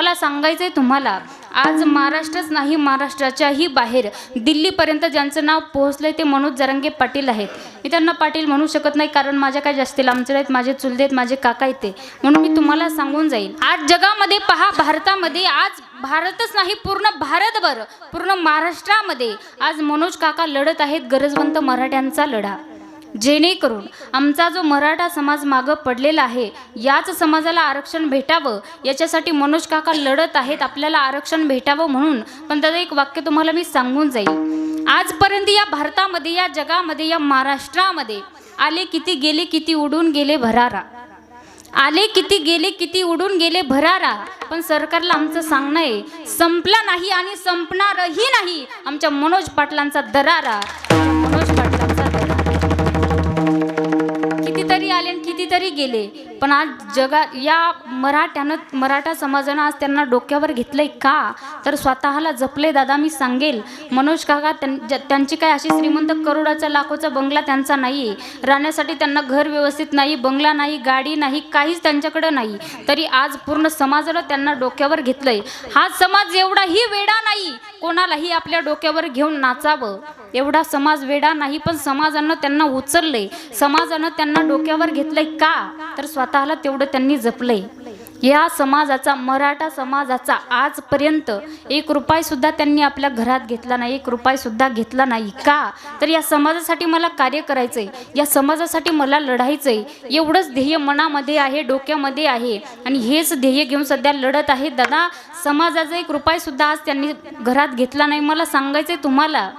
मला सांगायचं आहे तुम्हाला आज महाराष्ट्रच नाही महाराष्ट्राच्याही बाहेर. दिल्लीपर्यंत ज्यांचं नाव पोहोचलं आहे ते मनोज जरंगे पाटील आहेत. मी त्यांना पाटील म्हणू शकत नाही कारण माझ्या काय जास्ती लांबचे आहेत माझे चुलदे आहेत माझे काका आहेत ते. म्हणून मी तुम्हाला सांगून जाईल आज जगामध्ये पहा भारतामध्ये आज भारतच नाही पूर्ण भारतभर पूर्ण महाराष्ट्रामध्ये आज मनोज काका लढत आहेत गरजवंत मराठ्यांचा लढा. जेणेकरून आमचा जो मराठा समाज मागं पडलेला आहे याच समाजाला आरक्षण भेटावं याच्यासाठी मनोज काका लढत आहेत आपल्याला आरक्षण भेटावं म्हणून. पण त्याचं एक वाक्य तुम्हाला मी सांगून जाईल. आजपर्यंत या भारतामध्ये या जगामध्ये या महाराष्ट्रामध्ये आले किती गेले किती उडून गेले भरारा. आले किती गेले किती उडून गेले भरारा. पण सरकारला आमचं सांगणं आहे संपला नाही आणि संपणारही नाही आमच्या मनोज पाटलांचा दरारा. कितीतरी गेले. पण आज जगा या मराठ्यानं मराठा समाजानं आज त्यांना डोक्यावर घेतलंय का? तर स्वतःला जपले दादा मी सांगेल. मनोज काका त्यांची काय अशी श्रीमंत करोडाचा लाखोचा बंगला त्यांचा नाही. आहे राहण्यासाठी त्यांना घर व्यवस्थित नाही बंगला नाही गाडी नाही काहीच त्यांच्याकडं नाही. तरी आज पूर्ण समाजानं त्यांना डोक्यावर घेतलंय. हा समाज एवढाही वेडा नाही. कोणालाही आपल्या डोक्यावर घेऊन नाचावं. एवढा समाज वेडा नाही पण समाजानं त्यांना उचललंय. समाजानं त्यांना डोक्यावर घेतलंय का? तर स्वतःला तेवढं त्यांनी जपलंय. या समाजाचा मराठा समाजाचा आजपर्यंत एक रुपयासुद्धा त्यांनी आपल्या घरात घेतला नाही एक रुपये सुद्धा घेतला नाही. का? तर या समाजासाठी मला कार्य करायचंय. या समाजासाठी मला लढायचंय. एवढंच ध्येय मनामध्ये आहे डोक्यामध्ये आहे. आणि हेच ध्येय घेऊन सध्या लढत आहे. दादा समाजाचा एक रुपये सुद्धा आज त्यांनी घरात घेतला नाही. मला सांगायचंय तुम्हाला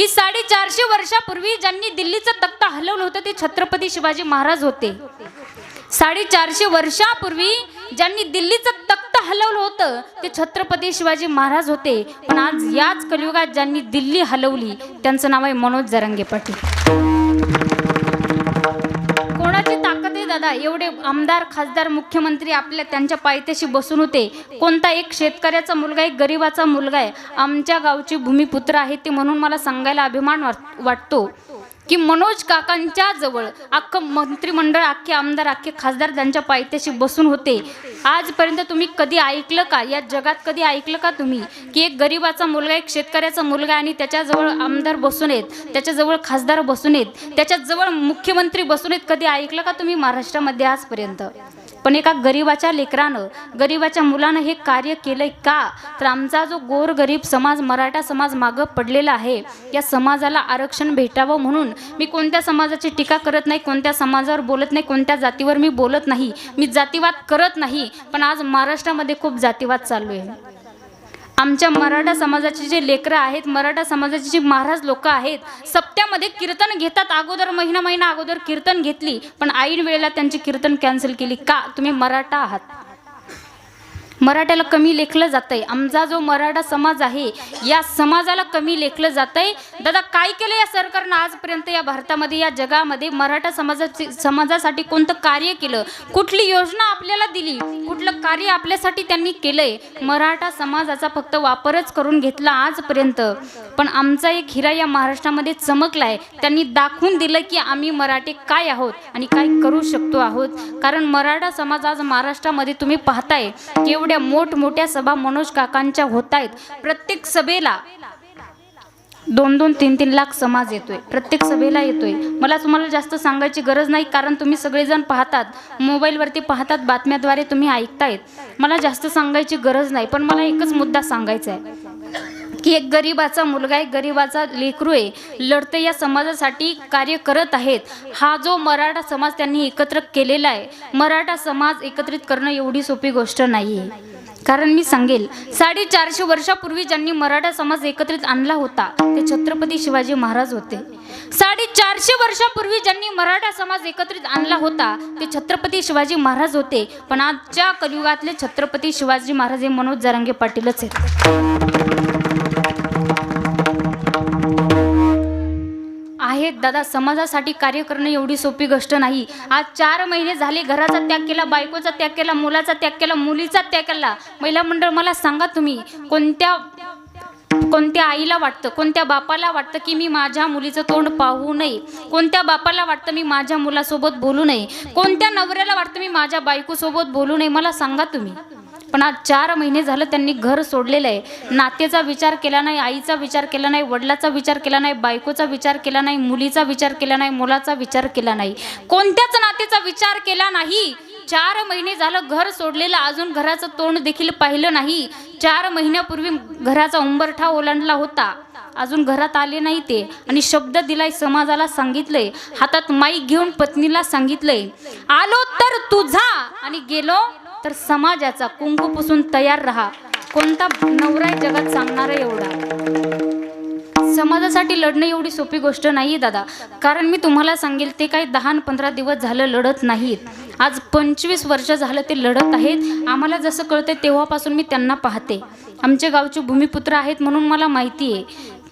की साडेचारशे वर्षापूर्वी ज्यांनी दिल्लीचं तख्त हलवलं होतं ते छत्रपती शिवाजी महाराज होते. साडेचारशे वर्षापूर्वी ज्यांनी दिल्लीचं तख्त हलवलं होतं ते छत्रपती शिवाजी महाराज होते. पण आज याच कलियुगात ज्यांनी दिल्ली हलवली त्यांचं नाव आहे मनोज जरंगे पाटील. दादा एवढे आमदार खासदार मुख्यमंत्री आपल्या त्यांच्या पायथ्याशी बसून होते. कोणता एक शेतकऱ्याचा मुलगा एक गरिबाचा मुलगा आहे? आमच्या गावचे भूमिपुत्र आहे ते म्हणून मला सांगायला अभिमान वाट- वाटतो. की मनोज काकांच्या जवळ अख्खं मंत्रिमंडळ अख्खे आमदार अख्खे खासदार त्यांच्या पायथ्याशी बसून होते. आजपर्यंत तुम्ही कधी ऐकलं का? या जगात कधी ऐकलं का तुम्ही? की एक गरिबाचा मुलगा एक शेतकऱ्याचा मुलगा आणि त्याच्याजवळ आमदार बसून आहेत त्याच्याजवळ खासदार बसून आहेत त्याच्याजवळ मुख्यमंत्री बसून आहेत कधी ऐकलं का तुम्ही महाराष्ट्रामध्ये आजपर्यंत? पण एका गरिबाच्या लेकरानं गरिबाच्या मुलानं हे कार्य केलंय का? तर आमचा जो गोर गरीब समाज मराठा समाज मागं पडलेला आहे या समाजाला आरक्षण भेटावं म्हणून मी कोणत्या समाजाची टीका करत नाही कोणत्या समाजावर बोलत नाही कोणत्या जातीवर मी बोलत नाही मी जातीवाद करत नाही पण आज महाराष्ट्रामध्ये खूप जातीवाद चालू आहे. आमच्या मराठा समाजाचे जे लेकरं आहेत मराठा समाजाचे जे महाराज लोक आहेत सप्त्यामध्ये कीर्तन घेतात. अगोदर महिना महिना अगोदर कीर्तन घेतली पण ऐन वेळेला त्यांची कीर्तन कॅन्सल केली. का? तुम्ही मराठा आहात. मराठ्याला कमी लेखलं जातंय. आमचा जो मराठा समाज आहे या समाजाला कमी लेखलं जातंय. दादा काय केलं या सरकारनं आजपर्यंत या भारतामध्ये या जगामध्ये मराठा समाजाची समाजासाठी कोणतं कार्य केलं? कुठली योजना आपल्याला दिली? कुठलं कार्य आपल्यासाठी त्यांनी केलंय? मराठा समाजाचा फक्त वापरच करून घेतला आजपर्यंत. पण आमचा एक हिरा या महाराष्ट्रामध्ये चमकलाय. त्यांनी दाखवून दिलं की आम्ही मराठी काय आहोत आणि काय करू शकतो आहोत. कारण मराठा समाज आज महाराष्ट्रामध्ये तुम्ही पाहताय. की एवढ्या मोठमोठ्या सभा मनोज काकांच्या होत आहेत प्रत्येक सभेला दोन दोन तीन तीन लाख समाज येतोय. प्रत्येक सभेला येतोय. मला तुम्हाला जास्त सांगायची गरज नाही कारण तुम्ही सगळेजण पाहतात. मोबाईलवरती पाहतात बातम्याद्वारे तुम्ही ऐकतायत. मला जास्त सांगायची गरज नाही पण मला एकच मुद्दा सांगायचा आहे. की एक गरिबाचा मुलगा एक गरिबाचा लेकरू आहे लढते या समाजासाठी कार्य करत आहेत. हा जो मराठा समाज त्यांनी एकत्र केलेला आहे मराठा समाज एकत्रित करणं एवढी सोपी गोष्ट नाही आहे कारण मी सांगेल साडेचारशे वर्षापूर्वी ज्यांनी मराठा समाज एकत्रित आणला होता ते छत्रपती शिवाजी महाराज होते. साडेचारशे वर्षापूर्वी ज्यांनी मराठा समाज एकत्रित आणला होता ते छत्रपती शिवाजी महाराज होते. पण आजच्या कलियुगातले छत्रपती शिवाजी महाराज हे मनोज जरांगे पाटीलच आहेत. आहेत दादा समाजासाठी कार्य करणं एवढी सोपी गोष्ट नाही. आज चार महिने झाले घराचा त्याग केला बायकोचा त्याग केला मुलाचा त्याग केला मुलीचा त्याग केला. महिला मंडळ मला सांगा तुम्ही कोणत्या कोणत्या आईला वाटतं कोणत्या बापाला वाटतं की मी माझ्या मुलीचं तोंड पाहू नये? कोणत्या बापाला वाटतं मी माझ्या मुलासोबत बोलू नये? कोणत्या नवऱ्याला वाटतं मी माझ्या बायकोसोबत बोलू नये? मला सांगा तुम्ही. पण आज चार महिने झालं त्यांनी घर सोडलेलं आहे. नातेचा विचार केला नाही आईचा विचार केला नाही वडिलाचा विचार केला नाही बायकोचा विचार केला नाही मुलीचा विचार केला नाही मुलाचा विचार केला नाही. कोणत्याच नातेचा विचार केला नाही. चार महिने झालं घर सोडलेलं अजून घराचं तोंड देखील पाहिलं नाही. चार महिन्यापूर्वी घराचा उंबरठा ओलांडला होता. अजून घरात आले नाही ते. आणि शब्द दिलाय समाजाला सांगितलंय. हातात माईक घेऊन पत्नीला सांगितलंय आलो तर तुझा. आणि गेलो तर समाजाचा कुंकू पुसून तयार राहा. कोणता नवरा जगात सांगणार एवढा? समाजासाठी लढणं एवढी सोपी गोष्ट नाही दादा. कारण मी तुम्हाला सांगेल ते काही दहा पंधरा दिवस झालं लढत नाहीत. आज पंचवीस वर्ष झालं ते लढत आहेत. आम्हाला जसं कळतंय तेव्हापासून मी त्यांना पाहते. आमचे गावचे भूमिपुत्र आहेत म्हणून मला माहिती आहे.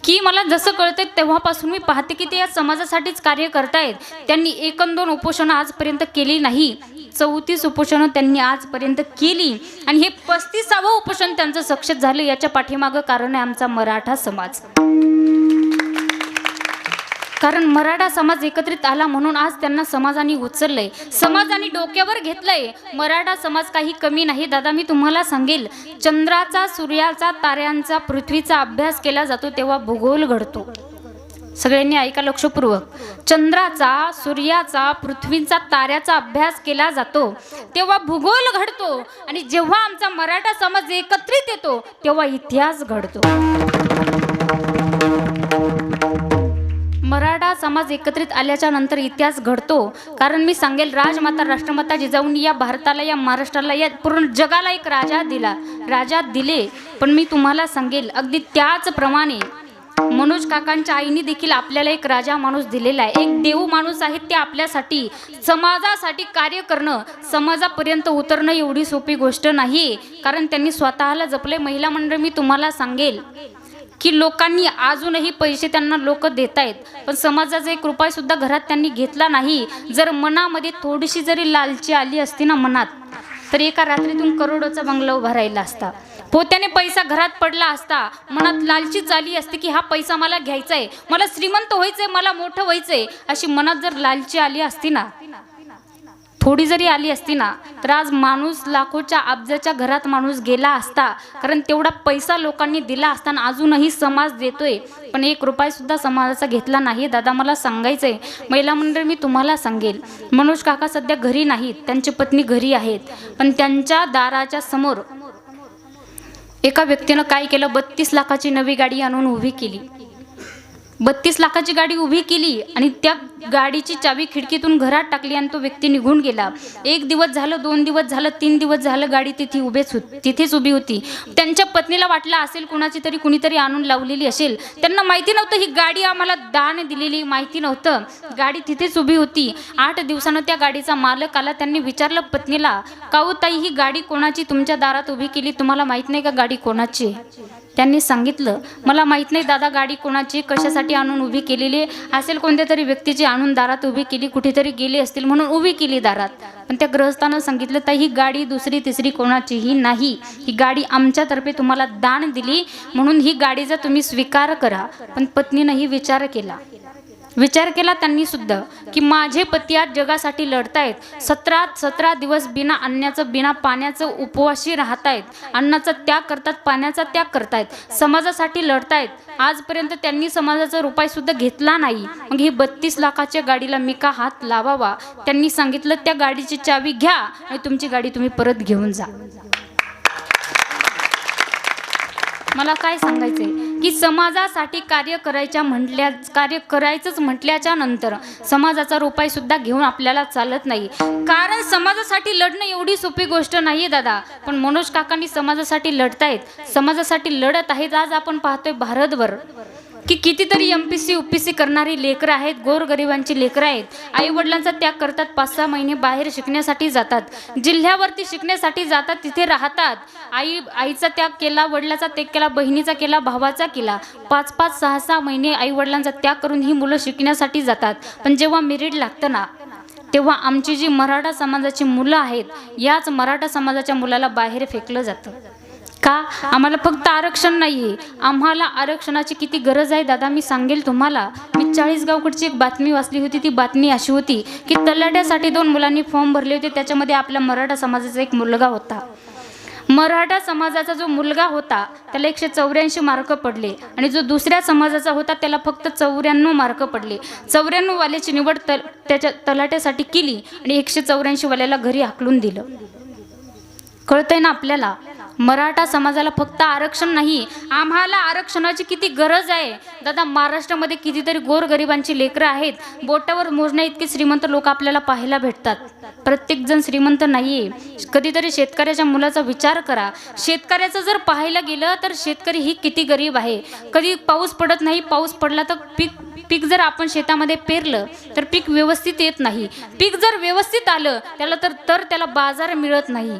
की मला जसं कळतंय तेव्हापासून मी पाहते की ते या समाजासाठीच कार्य करतायत. त्यांनी एक दोन उपोषणं आजपर्यंत केली नाही. चौतीस उपोषणं त्यांनी आजपर्यंत केली. आणि हे पस्तीसावं उपोषण त्यांचं सक्सेस झालं याच्या पाठीमागं कारण आहे आमचा मराठा समाज. कारण मराठा समाज एकत्रित आला म्हणून आज त्यांना समाजाने उचललंय. समाजाने डोक्यावर घेतलंय. मराठा समाज काही कमी नाही. दादा मी तुम्हाला सांगेल चंद्राचा सूर्याचा ताऱ्यांचा पृथ्वीचा अभ्यास केला जातो तेव्हा भूगोल घडतो. सगळ्यांनी ऐका लक्षपूर्वक. चंद्राचा सूर्याचा पृथ्वीचा ताऱ्याचा अभ्यास केला जातो. तेव्हा भूगोल घडतो आणि जेव्हा आमचा मराठा समाज एकत्रित येतो तेव्हा इतिहास घडतो. मराठा समाज एकत्रित आल्याच्यानंतर इतिहास घडतो. कारण मी सांगेल राजमाता राष्ट्रमाता जिजाऊंनी या भारताला या महाराष्ट्राला या पूर्ण जगाला एक राजा दिला. राजा दिले. पण मी तुम्हाला सांगेल अगदी त्याचप्रमाणे मनोज काकांच्या आईने देखील आपल्याला एक राजा माणूस दिलेला आहे. एक देव माणूस आहे ते आपल्यासाठी समाजासाठी कार्य करणं समाजापर्यंत उतरणं एवढी सोपी गोष्ट नाही. कारण त्यांनी स्वतःला जपले महिला मंडळ मी तुम्हाला सांगेल की लोकांनी अजूनही पैसे त्यांना लोक देत आहेत पण समाजाचा एक रुपयासुद्धा घरात त्यांनी घेतला नाही. जर मनामध्ये थोडीशी जरी लालची आली असती ना मनात तर एका रात्रीतून करोडोचा बंगला उभा राहिला असता. पोत्याने पैसा घरात पडला असता मनात लालचीच आली असते की हा पैसा मला घ्यायचा आहे मला श्रीमंत व्हायचंय मला मोठं व्हायचंय अशी मनात जर लालची आली असती ना थोडी जरी आली असती ना तर आज माणूस लाखोच्या अब्जाच्या घरात माणूस गेला असता कारण तेवढा पैसा लोकांनी दिला असताना अजूनही समाज देतोय. पण एक रुपयासुद्धा समाजाचा घेतला नाही. दादा मला सांगायचंय महिला मंडळ मी तुम्हाला सांगेल मनोज काका सध्या घरी नाहीत त्यांची पत्नी घरी आहेत. पण त्यांच्या दाराच्या समोर एका व्यक्तीनं काय केलं? बत्तीस लाखाची नवी गाडी आणून उभी केली. बत्तीस लाखाची गाडी उभी केली आणि त्या गाडीची चावी खिडकीतून घरात टाकली आणि तो व्यक्ती निघून गेला. एक दिवस झालं दोन दिवस झालं तीन दिवस झालं गाडी तिथे उभेच होत तिथेच उभी होती. त्यांच्या पत्नीला वाटलं असेल कुणाची तरी कुणीतरी आणून लावलेली असेल. त्यांना माहिती नव्हतं ही गाडी आम्हाला दान दिलेली माहिती नव्हतं. गाडी तिथेच उभी होती. आठ दिवसानं त्या गाडीचा मालक आला. त्यांनी विचारलं पत्नीला काऊ ताई ही गाडी कोणाची? तुमच्या दारात उभी केली. तुम्हाला माहीत नाही का गाडी कोणाची? आहे?" त्यांनी सांगितलं मला माहीत नाही दादा गाडी कोणाची कशासाठी आणून उभी केलेली असेल कोणत्या तरी व्यक्तीची आणून दारात उभी केली कुठेतरी गेली असतील म्हणून उभी केली दारात. पण त्या ग्रहस्थानं सांगितलं तर ही गाडी दुसरी तिसरी कोणाचीही नाही. ही गाडी आमच्यातर्फे तुम्हाला दान दिली. म्हणून ही गाडीचा तुम्ही स्वीकार करा. पण पत्नीनंही विचार केला. विचार केला त्यांनी सुद्धा की माझे पती आज जगासाठी लढतायत. सतरा सतरा दिवस बिना अन्नाचं बिना पाण्याचं उपवाशी राहतायत. अन्नाचा त्याग करतात पाण्याचा त्याग करतायत. समाजासाठी लढतायत. आजपर्यंत त्यांनी समाजाचा रुपाय सुद्धा घेतला नाही. मग ही बत्तीस लाखाच्या गाडीला मी का हात लावावा? त्यांनी सांगितलं त्या गाडीची चावी घ्या आणि तुमची गाडी तुम्ही परत घेऊन जा. मला काय सांगायचंय? की समाजासाठी कार्य करायच्या म्हटल्या कार्य करायचंच म्हटल्याच्या नंतर समाजाचा रुपये सुद्धा घेऊन आपल्याला चालत नाही. कारण समाजासाठी लढणं एवढी सोपी गोष्ट नाही दादा. पण मनोज काकांनी समाजासाठी लढतायत. समाजासाठी लढत आहेत. आज आपण पाहतोय भारतभर. की कितीतरी M P C U P C करणारी लेकरं आहेत गोरगरिबांची लेकरं आहेत. आईवडिलांचा त्याग करतात पाच सहा महिने बाहेर शिकण्यासाठी जातात. जिल्ह्यावरती शिकण्यासाठी जातात तिथे राहतात. आई आईचा त्याग केला वडिलाचा त्याग केला बहिणीचा केला भावाचा केला. पाच पाच सहा सहा महिने आईवडिलांचा त्याग करून ही मुलं शिकण्यासाठी जातात. पण जेव्हा मेरिट लागतं ना तेव्हा आमची जी मराठा समाजाची मुलं आहेत याच मराठा समाजाच्या मुलाला बाहेर फेकलं जातं. का? आम्हाला फक्त आरक्षण नाही आहे आम्हाला आरक्षणाची किती गरज आहे दादा? मी सांगेल तुम्हाला. मी चाळीसगावकडची एक बातमी वाचली होती ती बातमी अशी होती की तलाट्यासाठी दोन मुलांनी फॉर्म भरले होते. त्याच्यामध्ये आपल्या मराठा समाजाचा एक मुलगा होता. मराठा समाजाचा जो मुलगा होता त्याला एकशे चौऱ्याऐंशी मार्क पडले आणि जो दुसऱ्या समाजाचा होता त्याला फक्त चौऱ्याण्णव मार्क पडले. चौऱ्याण्णववाल्याची निवड तल त्याच्या तलाट्यासाठी केली आणि एकशे चौऱ्याऐंशीवाल्याला घरी हाकलून दिलं. कळतंय ना आपल्याला? मराठा समाजाला फक्त आरक्षण नाही आम्हाला आरक्षणाची किती गरज आहे? दादा महाराष्ट्रामध्ये कितीतरी गोरगरिबांची लेकरं आहेत. बोटावर मोजण्या इतके श्रीमंत लोक आपल्याला पाहायला भेटतात. प्रत्येकजण श्रीमंत नाही आहे कधीतरी शेतकऱ्याच्या मुलाचा विचार करा. शेतकऱ्याचं जर पाहायला गेलं तर शेतकरी ही किती गरीब आहे? कधी पाऊस पडत नाही पाऊस पडला तर पीक पीक जर आपण शेतामध्ये पेरलं तर पीक व्यवस्थित येत नाही. पीक जर व्यवस्थित आलं त्याला तर तर त्याला बाजार मिळत नाही.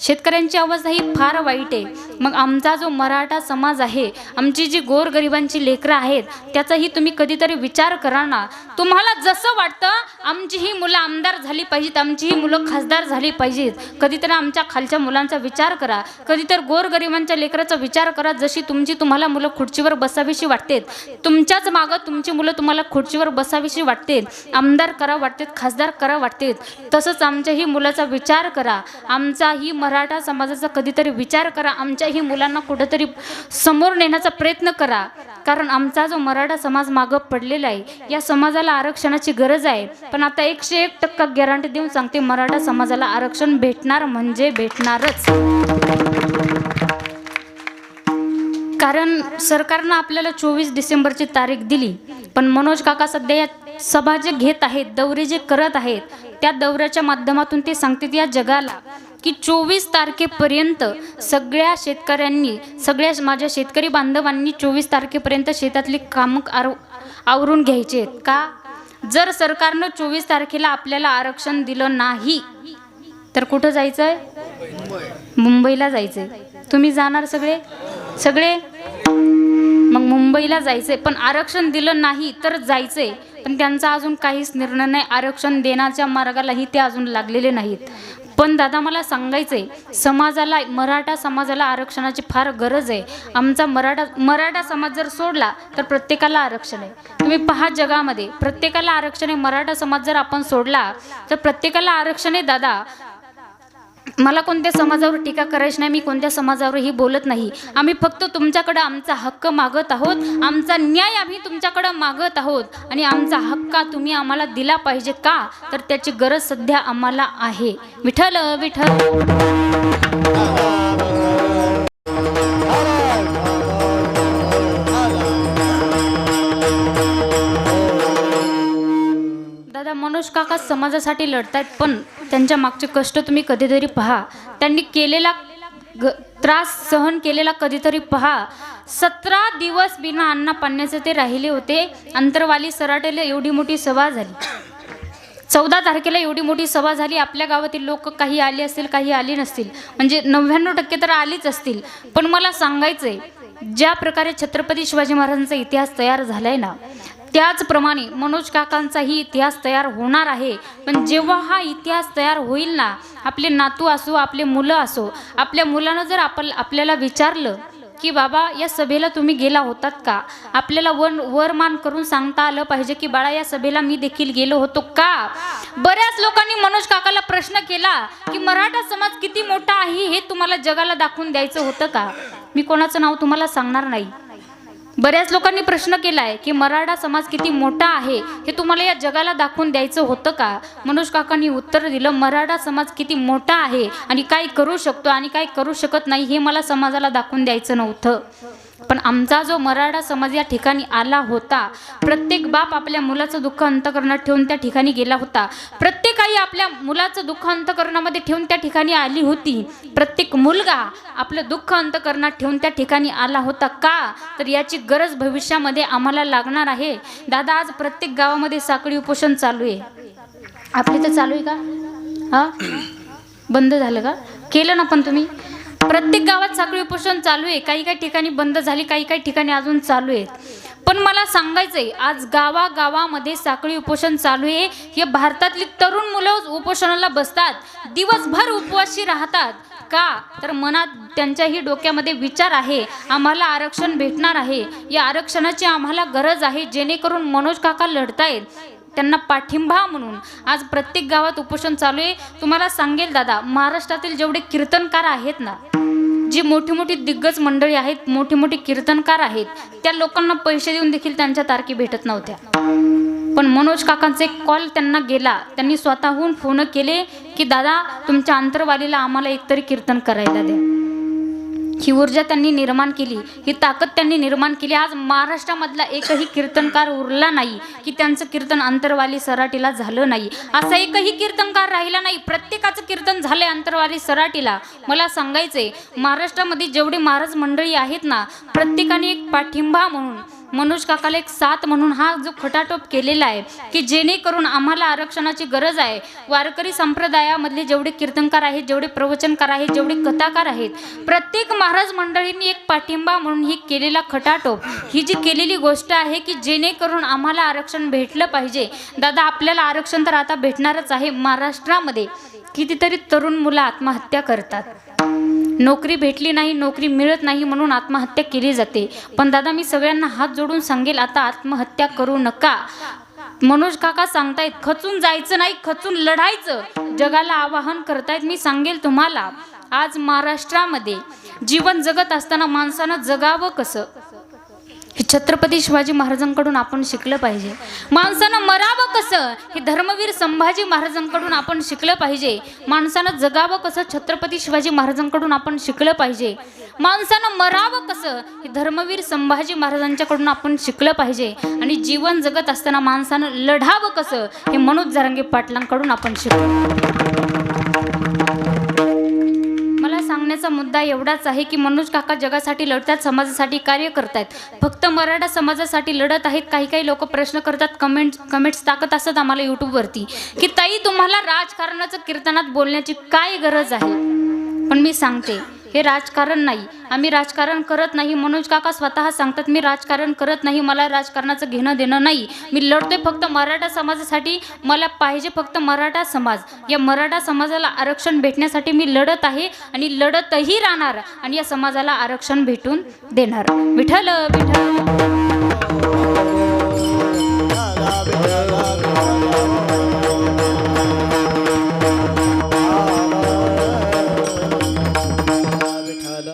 शेतकऱ्यांची अवस्था ही फार वाईट आहे. मग आमचा जो मराठा समाज आहे आमची जी गोरगरिबांची लेकरं आहेत त्याचाही तुम्ही कधीतरी विचार करा ना. तुम्हाला जसं वाटतं आमची ही मुलं आमदार झाली पाहिजेत आमची ही मुलं खासदार झाली पाहिजेत. कधीतरी आमच्या खालच्या मुलांचा विचार करा. कधीतरी गोरगरिबांच्या लेकराचा विचार करा जशी तुमची तुम्हाला मुलं खुर्चीवर बसावीशी वाटते तुमच्याच मागं तुमची मुलं तुम्हाला खुर्चीवर बसावीशी वाटते आमदार करा वाटतेत खासदार करा वाटतेत. तसंच आमच्याही मुलाचा विचार करा. आमचाही मराठा समाजाचा कधीतरी विचार करा. आमच्याही मुलांना कुठंतरी समोर नेण्याचा प्रयत्न करा. कारण आमचा जो मराठा समाज मागं पडलेला आहे या समाजाला आरक्षणाची गरज आहे. पण आता एकशे एक टक्का गॅरंटी देऊन सांगते मराठा समाजाला आरक्षण भेटणार म्हणजे भेटणारच. कारण सरकारनं आपल्याला चोवीस डिसेंबरची तारीख दिली. पण मनोज काका सध्या या सभा जे घेत आहेत दौरे जे करत आहेत त्या दौऱ्याच्या माध्यमातून ते सांगतात या जगाला की चोवीस तारखेपर्यंत सगळ्या शेतकऱ्यांनी सगळ्या माझ्या शेतकरी बांधवांनी चोवीस तारखेपर्यंत शेतातली कामं आर आवरून घ्यायचे आहेत. का? जर सरकारनं चोवीस तारखेला आपल्याला आरक्षण दिलं नाही तर कुठं जायचं आहे मुंबईला जायचं आहे तुम्ही जाणार सगळे? सगळे? मग मुंबईला जायचंय. पण आरक्षण दिलं नाही तर जायचंय. पण त्यांचा अजून काहीच निर्णय नाही. आरक्षण देण्याच्या मार्गालाही ते अजून लागलेले नाहीत. पण दादा मला सांगायचंय समाजाला मराठा समाजाला आरक्षणाची फार गरज आहे. आमचा मराठा मराठा समाज जर सोडला तर प्रत्येकाला आरक्षण आहे. तुम्ही पहा जगामध्ये प्रत्येकाला आरक्षण आहे. मराठा समाज जर आपण सोडला तर प्रत्येकाला आरक्षण आहे दादा. मला कोणत्या समाजावर टीका करायची नाही मी कोणत्या समाजावरही बोलत नाही. आम्ही फक्त तुमच्याकडं आमचा हक्क मागत आहोत. आमचा न्याय आम्ही तुमच्याकडं मागत आहोत. आणि आमचा हक्का तुम्ही आम्हाला दिला पाहिजे का? तर त्याची गरज सध्या आम्हाला आहे. विठ्ठल विठ्ठल. दादा मनोज काका समाजासाठी लढतायत पण त्यांच्या मागचे कष्ट तुम्ही कधीतरी पहा. त्यांनी केलेला ग त्रास सहन केलेला कधीतरी पहा. सतरा दिवस बिना अन्ना पाण्याचे ते राहिले होते. अंतरवाली सराटेला एवढी मोठी सभा झाली. चौदा तारखेला एवढी मोठी सभा झाली. आपल्या गावातील लोक काही आले असतील काही आली नसतील. म्हणजे नव्याण्णव टक्के तर आलीच असतील. पण मला सांगायचंय ज्या प्रकारे छत्रपती शिवाजी महाराजांचा इतिहास तयार झालाय ना त्याचप्रमाणे मनोज काकांचाही इतिहास तयार होणार आहे. पण जेव्हा हा इतिहास तयार होईल ना आपले नातू असो आपले मुलं असो आपल्या मुलानं जर आपण आपल्याला विचारलं की बाबा या सभेला तुम्ही गेला होतात का? आपल्याला वन वरमान करून सांगता आलं पाहिजे की बाळा या सभेला मी देखील गेलो होतो का? बऱ्याच लोकांनी मनोज काकाला प्रश्न केला की मराठा समाज किती मोठा आहे हे तुम्हाला जगाला दाखवून द्यायचं होतं का? मी कोणाचं नाव तुम्हाला सांगणार नाही. बऱ्याच लोकांनी प्रश्न केलाय की मराठा समाज किती मोठा आहे हे तुम्हाला या जगाला दाखवून द्यायचं होतं का? मनोज काकांनी उत्तर दिलं मराठा समाज किती मोठा आहे आणि काय करू शकतो आणि काय करू शकत नाही हे मला समाजाला दाखवून द्यायचं नव्हतं. पण आमचा जो मराठा समाज या ठिकाणी आला होता प्रत्येक बाप आपल्या मुलाचं दुःख अंतकरणात ठेवून त्या ठिकाणी गेला होता. प्रत्येक आई आपल्या मुलाचं दुःख अंतकरणामध्ये ठेवून त्या ठिकाणी आली होती. प्रत्येक मुलगा आपलं दुःख अंतकरणात ठेवून त्या ठिकाणी आला होता का? तर याची गरज भविष्यामध्ये आम्हाला लागणार आहे. दादा आज प्रत्येक गावामध्ये साखळी उपोषण चालू आहे. आपले तर चालू आहे का? हा? बंद झालं का? केलं ना पण तुम्ही? प्रत्येक गावात साखळी उपोषण चालू आहे. काही काही ठिकाणी बंद झाली काही काही ठिकाणी अजून चालू आहेत. पण मला सांगायचं आहे आज गावागावामध्ये साखळी उपोषण चालू आहे. हे भारतातली तरुण मुलं उपोषणाला बसतात. दिवसभर उपवासी राहतात. का? तर मनात त्यांच्याही डोक्यामध्ये विचार आहे. आम्हाला आरक्षण भेटणार आहे. या आरक्षणाची आम्हाला गरज आहे. जेणेकरून मनोज काका लढतायत. त्यांना पाठिंबा म्हणून. आज प्रत्येक गावात उपोषण चालू आहे. तुम्हाला सांगेल दादा महाराष्ट्रातील जेवढे कीर्तनकार आहेत ना जी मोठी मोठी दिग्गज मंडळी आहेत मोठी मोठी कीर्तनकार आहेत त्या लोकांना पैसे देऊन देखील त्यांच्या तारखी भेटत नव्हत्या. पण मनोज काकांचा एक कॉल त्यांना गेला. त्यांनी स्वतःहून फोन केले की दादा तुमच्या अंतरवालीला आम्हाला एकतरी कीर्तन करायला द्या. ही ऊर्जा त्यांनी निर्माण केली ही ताकद त्यांनी निर्माण केली. आज महाराष्ट्रामधला एकही कीर्तनकार उरला नाही की त्यांचं कीर्तन अंतरवाली सराटीला झालं नाही. असा एकही कीर्तनकार राहिला नाही. प्रत्येकाचं कीर्तन झालंय अंतरवाली सराटीला. मला सांगायचंय महाराष्ट्रामध्ये जेवढी महाराज मंडळी आहेत ना प्रत्येकाने एक पाठिंबा म्हणून मनोज काकाला एक साथ म्हणून हा जो खटाटोप केलेला आहे की जेणेकरून आम्हाला आरक्षणाची गरज आहे. वारकरी संप्रदायामधले जेवढे कीर्तनकार आहेत जेवढे प्रवचनकार आहेत जेवढे कथाकार आहेत प्रत्येक महाराज मंडळींनी एक पाठिंबा म्हणून ही केलेला खटाटोप ही जी केलेली गोष्ट आहे की जेणेकरून आम्हाला आरक्षण भेटलं पाहिजे. दादा आपल्याला आरक्षण तर आता भेटणारच आहे महाराष्ट्रामध्ये. कितीतरी तरुण मुलं आत्महत्या करतात. नोकरी भेटली नाही नोकरी मिळत नाही म्हणून आत्महत्या केली जाते. पण दादा मी सगळ्यांना हात जोडून सांगेल आता आत्महत्या करू नका. मनोज काका सांगतायत खचून जायचं नाही खचून लढायचं. जगाला आवाहन करतायत मी सांगेल तुम्हाला. आज महाराष्ट्रामध्ये जीवन जगत असताना माणसानं जगावं कसं? छत्रपती शिवाजी महाराजांकडून आपण शिकलं पाहिजे. माणसानं मरावं कसं? हे धर्मवीर संभाजी महाराजांकडून आपण शिकलं पाहिजे. माणसानं जगावं कसं? छत्रपती शिवाजी महाराजांकडून आपण शिकलं पाहिजे. माणसानं मरावं कसं? हे धर्मवीर संभाजी महाराजांच्याकडून आपण शिकलं पाहिजे. आणि जीवन जगत असताना माणसानं लढावं कसं? हे मनोज जरांगे पाटलांकडून आपण शिकलो. मला मुद्दा एवढाच आहे की मनोज काका जगासाठी लढतात समाजासाठी कार्य करतायत. फक्त मराठा समाजासाठी लढत आहेत काही काही लोक प्रश्न करतात कमेंट कमेंट्स टाकत असतात आम्हाला यूट्यूबवरती की ताई तुम्हाला राजकारणाचं कीर्तनात बोलण्याची काय गरज आहे? पण मी सांगते हे राजकारण नाही. आम्ही राजकारण करत नाही. मनोज काका स्वतः सांगतात मी राजकारण करत नाही. मला राजकारणाचं घेणं देणं नाही. मी लढतोय फक्त मराठा समाजासाठी. मला पाहिजे फक्त मराठा समाज. या मराठा समाजाला आरक्षण भेटण्यासाठी मी लढत आहे आणि लढतही राहणार आणि या समाजाला आरक्षण भेटून देणार. विठ्ठल विठ्ठल.